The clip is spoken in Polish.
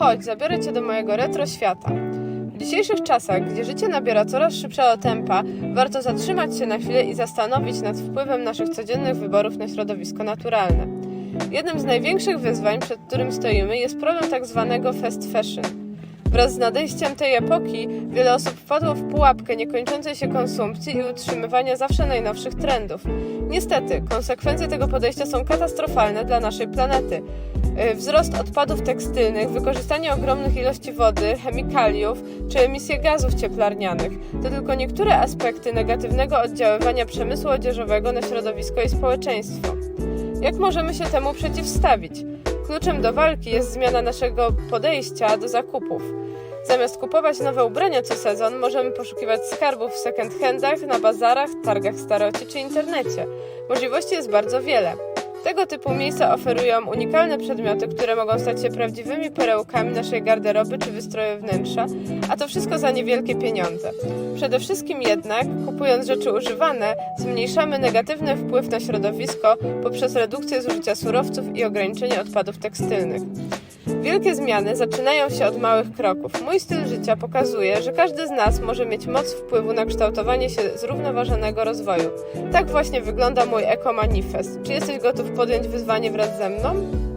Chodź, zabiorę cię do mojego retro świata. W dzisiejszych czasach, gdzie życie nabiera coraz szybszego tempa, warto zatrzymać się na chwilę i zastanowić nad wpływem naszych codziennych wyborów na środowisko naturalne. Jednym z największych wyzwań, przed którym stoimy, jest problem tak zwanego fast fashion. Wraz z nadejściem tej epoki wiele osób wpadło w pułapkę niekończącej się konsumpcji i utrzymywania zawsze najnowszych trendów. Niestety, konsekwencje tego podejścia są katastrofalne dla naszej planety. Yy, Wzrost odpadów tekstylnych, wykorzystanie ogromnych ilości wody, chemikaliów czy emisje gazów cieplarnianych to tylko niektóre aspekty negatywnego oddziaływania przemysłu odzieżowego na środowisko i społeczeństwo. Jak możemy się temu przeciwstawić? Kluczem do walki jest zmiana naszego podejścia do zakupów. Zamiast kupować nowe ubrania co sezon, możemy poszukiwać skarbów w second-handach, na bazarach, targach staroci czy internecie. Możliwości jest bardzo wiele. Tego typu miejsca oferują unikalne przedmioty, które mogą stać się prawdziwymi perełkami naszej garderoby czy wystroju wnętrza, a to wszystko za niewielkie pieniądze. Przede wszystkim jednak, kupując rzeczy używane, zmniejszamy negatywny wpływ na środowisko poprzez redukcję zużycia surowców i ograniczenie odpadów tekstylnych. Wielkie zmiany zaczynają się od małych kroków. Mój styl życia pokazuje, że każdy z nas może mieć moc wpływu na kształtowanie się zrównoważonego rozwoju. Tak właśnie wygląda mój Eko Manifest. Czy jesteś gotów podjąć wyzwanie wraz ze mną?